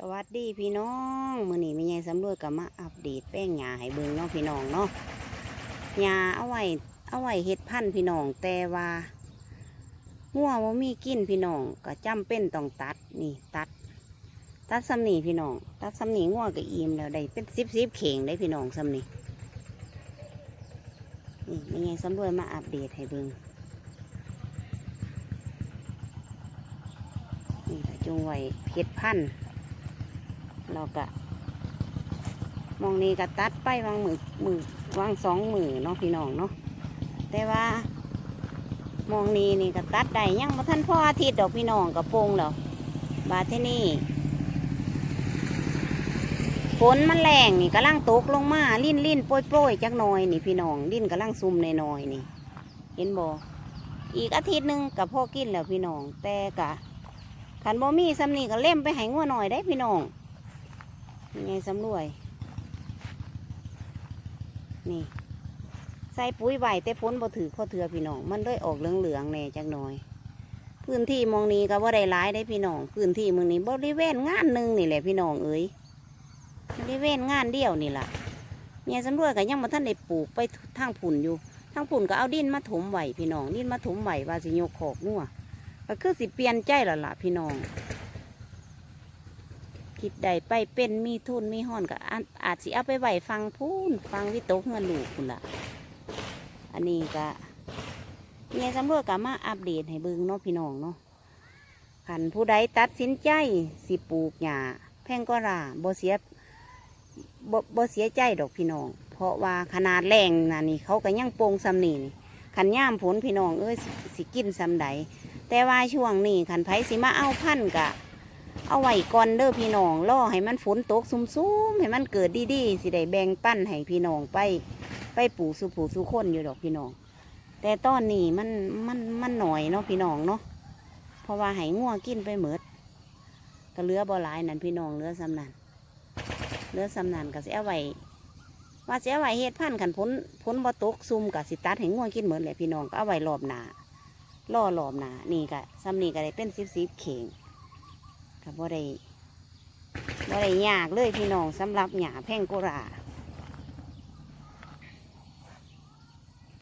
สวัสดีพี่น้องมื้อนี้ม่ใหญ่สำรวจกับมาอัปเดตแป้งหญ้าให้เบิ่งเนาะพี่น้องเนาะหญ้าเอาไว้เอาไว้เฮ็ดพันธ์พี่น้องแต่ว่างัวบ่ามีกินพี่น้องก็จำเป็นต้องตัดนี่ตัด ตัดซ้ำนีพี่น้องตัดซ้ำนี่งัวก็อิ่มแล้วได้เป็นสิบสิบเข่งได้พี่น้องซ้ำนีนี่ม่ใหญ่สำรวจมาอัปเดตให้เบิ่งนี่ก็จงไว้เฮ็ดพันธุ์ เราก็มองนี้ก็ตัดไปวางมือมือวางสองมือเนาะพี่น้องเนาะแต่ว่ามองนี้นี่ก็ตัดได้ยังมาท่านพ่ออาทิตย์ดอกพี่น้องกับโปงแล้วบาดที่นี่ฝนมันแรงนี่กำลังตกลงมาลิ่นลิ่นโปรยโปรยจักหน่อยนี่พี่น้องลิ่นกำลังซุ่มในน้อยนี่ เห็นบ่อีกอาทิตย์หนึ่งกับพ่อกินแล้วพี่น้องแต่กะขันบ่มีซ้ำนี่ก็เล่มไปให้งัวหน่อยได้พี่น้อง ยังไงสำรวย นี่ ใส่ปุ๋ยใบแต่พ้นบ่ถือข้อเถือพี่น้อง มันเลยออกเหลืองๆแน่จักหน่อย พื้นที่มองนี้ก็บ่ได้หลายได้พี่น้อง พื้นที่เมืองนี้บริเวณงานหนึ่งนี่แหละพี่น้องเอ้ยบริเวณงานเดียวนี่ล่ะเมียสำรวยก็ยังมาท่านได้ปลูกไปทางผุ่นอยู่ทางผุ่นก็เอาดินมาถมไหวพี่น้องดินมาถมไหวว่าสิโยกขอกงัวก็คือสิเปลี่ยนใจและล่ะพี่น้อง คิดใดไปเป็นมีทุนมีห่อนก็อาจอาจสิเอาไปไหวฟังพูนฟังวิโตเงินลูกคุณล่ะ อันนี้ก็เมียสำรวจก็มาอัปเดตให้เบิ่งเนาะพี่น้องเนาะขันผู้ใดตัดสินใจสิปลูกหญ้าแพงก็ราบ่เสียบ่บ่เสียใจดอกพี่น้อง เพราะว่าขนาดแรงน่ะนี่เขาก็ยังโปร่งซำนี่นี่ขันย่ามฝนพี่น้องเอ้ยสิสิกินซำใดแต่ว่าช่วงนี้ขันไผสิมาเอาพันกะ เอาไว้ก่อนเด้อพี่น้องรอให้มันฝนตกซุ่มๆให้มันเกิดดีๆสิได้แบ่งปั้นให้พี่น้องไป ไปปลูกสู่ผู้สู่คนอยู่ดอกพี่น้อง แต่ตอนนี้มันมันมันหน่อยเนาะพี่น้องเนาะเพราะว่าให้งัวกินไปหมดก็เลือบ่หลายนั่นพี่น้องเลือสำนันเลือสำนันก็สิเอาไว้ว่าเสิเอาไว้เฮ็ดพันขันพ้นพ้นบ่ตกซุ่มกับสิตัดให้งัวกินหมดแหละพี่น้องก็เอาไว้รอบหนาล่อรอบหนานี่ก็ซ้ำนี่ก็ได้เป็นสิบสิบเข่ง ก็บ่ได้บ่ได้ยากเลยพี่น้องสำหรับหญ้าแพงโกรา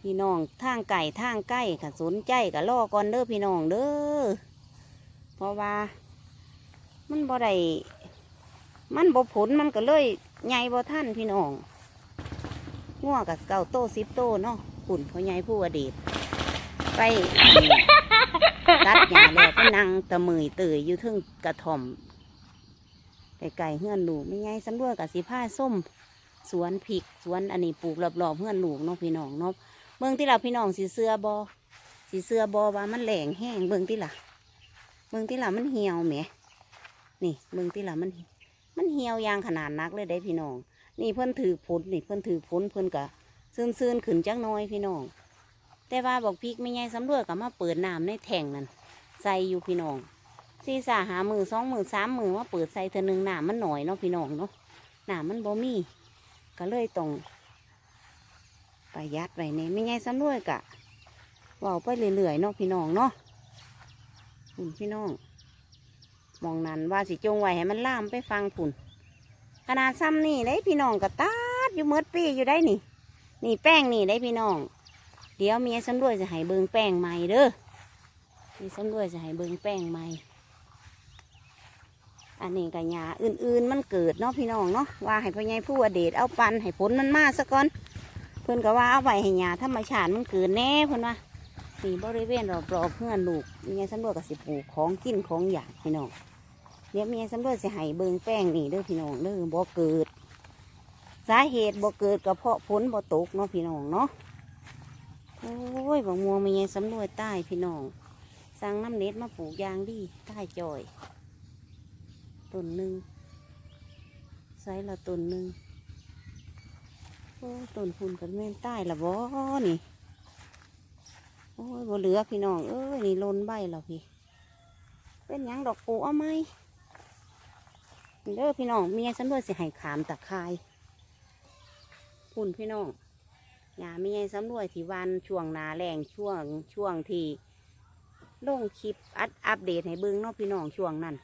พี่น้องทางไก่ทางใกล้ค่ะสนใจก็รอก่อนเด้อพี่น้องเด้อเพราะว่า มันบ่ได้มันบ่ผลมันก็เลยใหญ่บ่ท่านพี่น้องงัวกับเก่าโตสิบโตเนาะขุนพ่อใหญ่ผู้อดีตไป ตัดหญ้าแล้วก็นั่งตะมืยเตยอยู่ทึ่งกระถ่อมไก่ๆเฮือนลูกไม่ไงสำรวจกับสีผ้าส้ม สวนพริกสวนอันนี้ปลูกรอบๆเฮือนลูกนาะพี่น้องนาะเมืองที่เราพี่น้องสีเสื้อบอสีเสื้อบอว่ามันแหลงแห้งเมืองที่ละเมืองที่ละมันเหี่ยวแหมนี่เมืองที่ละมัน มันเหี่ยวยางขนาดนักเลยได้พี่น้อง นี่เพิ่อนถือผลนี่เพิ่อนถือผลเพิ่อนกะซื่นๆขึ้นจักน้อยพี่น้อง แต่ว่าบอกพริกไม่ไงสำรวจกับมาเปิดน้ำในแท่งนั่นใส่อยู่พี่น้องสี่สาหามือสองมือสามมือมาเปิดใส่เธอหนึ่งน้ำมันหน่อยเนาะพี่น้องเนาะน้ำมันบ่มี ก็เลยต้องประหยัดไว้ในไม่ไงสำรวจกะว่าไปเรื่อยๆเนาะพี่น้องเนาะผุนพี่น้อง มองนั้นว่าสิจงไว้ให้มันล่ามไปฟังผุนขนาดซ้ำนี่ได้พี่น้องก็ตัดอยู่เมื่อปีอยู่ได้นี่ นี่แป้งนี่ได้พี่น้อง เดี๋ยวเมียสำรวยจะให้เบิงแป้งใหม่เด้อมีสำรวยจะให้เบิงแป้งใหม่ อันนี้กับยาอื่นๆมันเกิดเนาะพี่น้องเนาะว่าให้พ่อใหญ่ผู้อเดชเอาปันให้ผลมันมาซะก่อนเพิ่อนก็ว่าเอาไว้ให้ยาธรรมชาติมันเกิดแน่เพิ่อนว่าสีบริเวณรอบๆเพื่อนลูกเมียสำรวจกับสิปลูกของกินของอยากพี่น้องเดี๋ยวเมียสำรวจจะให้เบิงแป้งนี่เด้อพี่น้องเด้อบ่เกิด สาเหตุบ่เกิดก็เพราะฝนบ่ตกเนาะพี่น้องเนาะ โอ้ยบางม่วงมีไงสำรวจใต้พี่น้องสั่งน้ำเน็ตมาปลูกยางดีใต้จอยต้นหนึ่งไซส์ละต้นหนึ่งโอ้ต้นพุ่นกันแม่นใต้ละบ่นี่โอ้ยบ่เหลือพี่น้องเอ้ยนี่ลนใบแล้วพี่ เป็นยังดอกปูเอาไหมเด้อพี่น้องเมียสำรวจสิให้ขามตะไคร้พุ่นพี่น้อง ยาไม่ไงสำรวยที่วันช่วงหนาแรงช่วงช่วงที่ลงคลิปอัดอัปเดตให้เบิ้งเนาะพี่น้องช่วงนั้น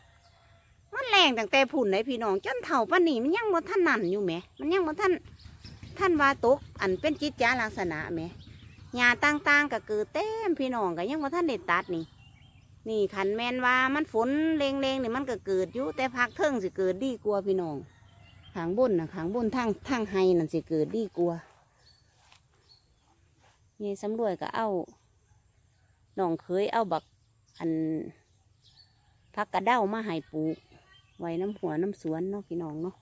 มันแรงตั้งแต่ผุ่นไหนพี่น้องจนเถ่าปานนี้มันยังบ่ท่านนั่นอยู่แหม มันยังบ่ท่านท่านว่าตกอันเป็นจิตจาลักษณะแหมหญ้าต่างๆก็เกิดเต็มพี่น้องก็ยังบ่ท่านได้ตัดนี่ นี่ขันแมนว่ามันฝนเลงๆนี่มันก็เกิดอยู่แต่พักเทิงสิเกิดดีกว่าพี่น้องขางบนนะขางบนทางทางไฮนั่นสิเกิดดีกว่า นี่สำรวยก็เอาน้องเคยเอาบักอันพักกระเด้ามาให้ปลูก ไว้น้ำหัวน้ำสวนเนาะพี่น้องเนาะ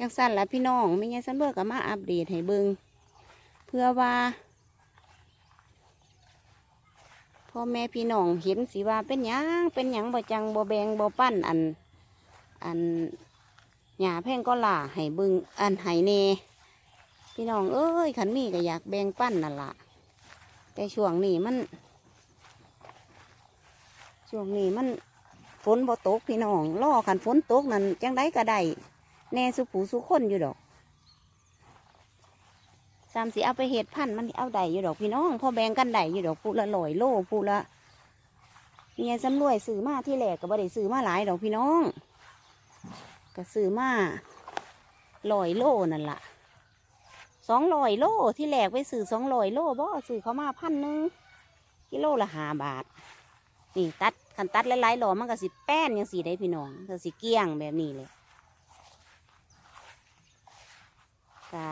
ยังสั้นละพี่น้องไม่ไงั้นสำรวยก็มาอัปเดตให้เบิงเพื่อว่าพ่อแม่พี่น้องเห็นสิว่าเป็นหยังเป็นหยังบ่จังบ่แบงบ่ปั้นอัน อันหยาแพ่งก็ล่าให้เบึงอันให้เน พี่น้องเอ้ยขันมีก็อยากแบ่งปั้นนั่นล่ะแต่ช่วงนี้มัน ช่วงนี้มันฝนบ่ตกพี่น้องรอขันฝนตกนั่นจังไดก็ได้แน่สุผูสุคนอยู่ดอกสามสิเอาไปเห็ดพันธุ์มันเอาได้อยู่ดอกพี่น้องพอแบ่งกันได้อยู่ดอกปูละลอยโลปูละเนี่ยสำรวยซื้อมาที่แรกก็บ่ได้ซื้อมาหลายดอกพี่น้องก็ซื้อมาลอยโลนั่นล่ะ สองลอยโลที่แรกไปซื้อสองลอยโลบ่ซื้อเขามาพันหนึ่งกิโลละห้าบาท นี่ตัดคันตัดหลายๆหล่อมันก็สิแป้นยังสีได้พี่น้องก็สิเกลี้ยงแบบนี้เลยกะ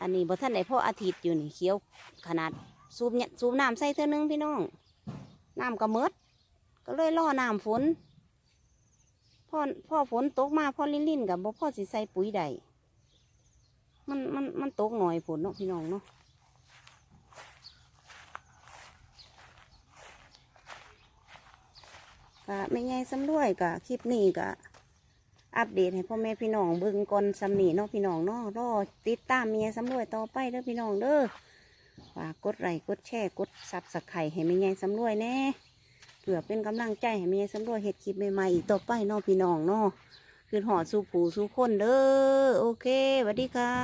อันนี้บ่ท่านไหนพ่ออาทิตย์อยู่นี่เขียวขนาดซูมเนี่ยซูมน้ำใส่เท่านึงพี่น้องน้ำก็เมดก็เลยล่อน้ำฝนพ่อพ่อฝนตกมาพ่อลิ้นลิ้นๆกับบ่พ่อสิใส่ปุ๋ยใด มันมันมันตกหน่อยฝนเนาะพี่น้องเนาะก็ไม่ไงซ้ำด้วยกะคลิปนี้กะอัปเดตให้พ่อแม่พี่น้องเบิ่งก่อนซ้ำนี่เนาะพี่น้องเนาะรอติดตามเมียซ้ำด้วยต่อไปเด้อพี่น้องเด้อฝากกดไลค์กดแชร์กดซับสไครต์ให้ไม่ไงซ้ำด้วยแน่เพื่อเป็นกำลังใจให้เมียซ้ำด้วยเฮ็ดคลิปใหม่ๆอีกต่อไปเนาะพี่น้องเนาะคือหอดสู่ผูสู่คนเด้อโอเคสวัสดีค่ะ